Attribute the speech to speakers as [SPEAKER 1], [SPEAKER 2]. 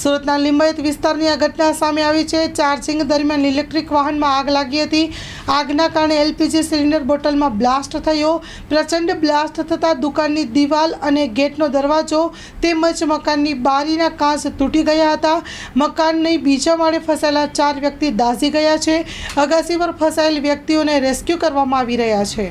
[SPEAKER 1] સુરતના લિંબાયત વિસ્તારની આ ઘટના સામે આવી છે. ચાર્જિંગ દરમિયાન ઇલેક્ટ્રિક વાહનમાં આગ લાગી હતી. આગના કારણે એલપીજી સિલિન્ડર બોટલમાં બ્લાસ્ટ થયો. પ્રચંડ બ્લાસ્ટ થતાં દુકાનની દિવાલ અને ગેટનો દરવાજો તેમજ મકાનની બારીના કાચ તૂટી ગયા હતા. મકાનની બીજા માળે ફસાયેલા ચાર વ્યક્તિ દાઝી ગયા છે. અગાસી પર ફસાયેલ વ્યક્તિઓને રેસ્ક્યુ કરવામાં આવી રહ્યા છે.